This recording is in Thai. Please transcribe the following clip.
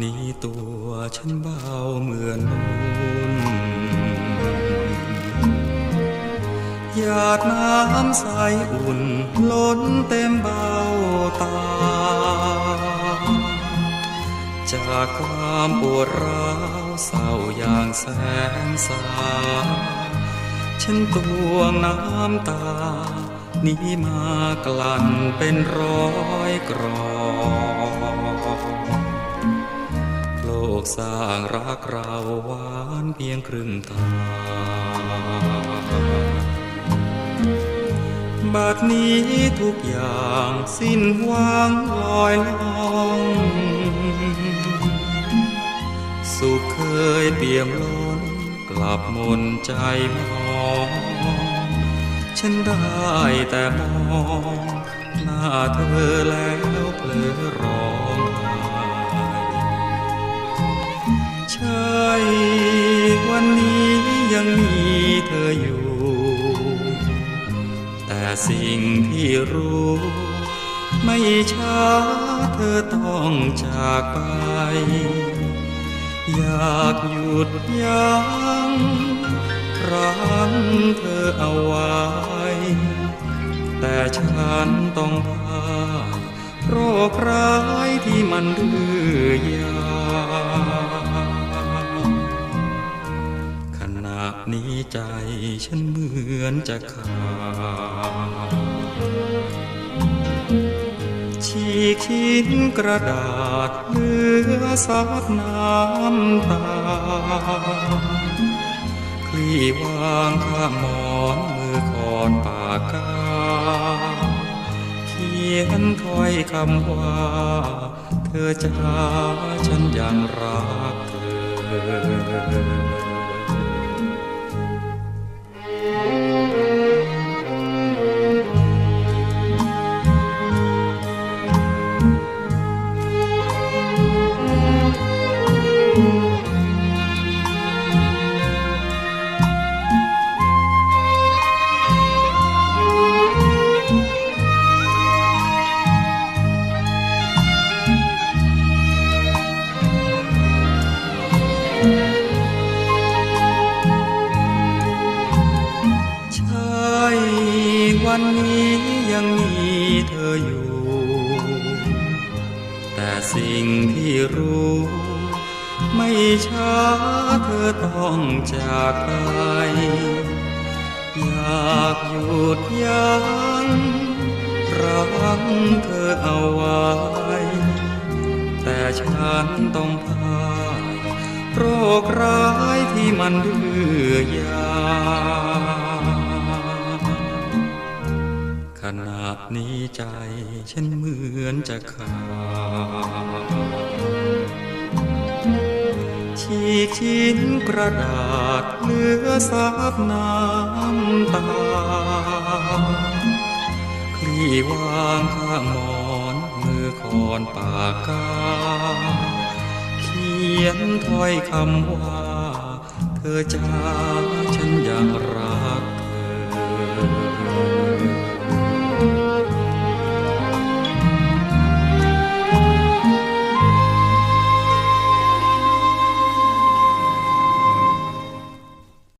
นี้ตัวฉันเบาเหมือนนุ่นหยาดน้ำใสอุ่นล้นเต็มเบ้าตา จากความปวดร้าวเศร้าอย่างแสนสา ฉันตวงน้ำตา นี้มากลั่นเป็นร้อยกรอง กสร้างรักเราหวานเพียงครึ่งทางบัดนี้ทุกอย่างสิ้นหวังลอยล่องสุขเคยเปี่ยมล้นกลับมนใจมองฉันได้แต่มองหน้าเธอแล้วเพลอรอ สิ่งที่รู้ ไม่ช้าเธอต้องจากไป อยากหยุดยั้งรั้งเธอเอาไว้ แต่ฉันต้องพ่าโรคร้ายที่มันดื้อยา นี้ใจฉันเหมือนจะขาดฉีกชิ้นกระดาษเหลือซับน้ำตา คลี่วางข้างมอนมือคอนปากกา เขียนถ้อยคำว่า เธอจ้าฉันยังรักเธอ ใช่วันนี้ยังมีเธออยู่ แต่สิ่งที่รู้ ไม่ช้าเธอต้องจากไป อยากหยุดยั้งรั้งเธอเอาไว้ แต่ฉันต้องพ่า โรคร้ายที่มันเดื้อยาขณะนี้ใจฉันเหมือนจะขาดฉีกชิ้นกระดาษเหลือซับน้ำตา คลี่วางข้างมอนมือคอนปากกา ยนถ้อยคำว่า เธอจะฉันอย่างไร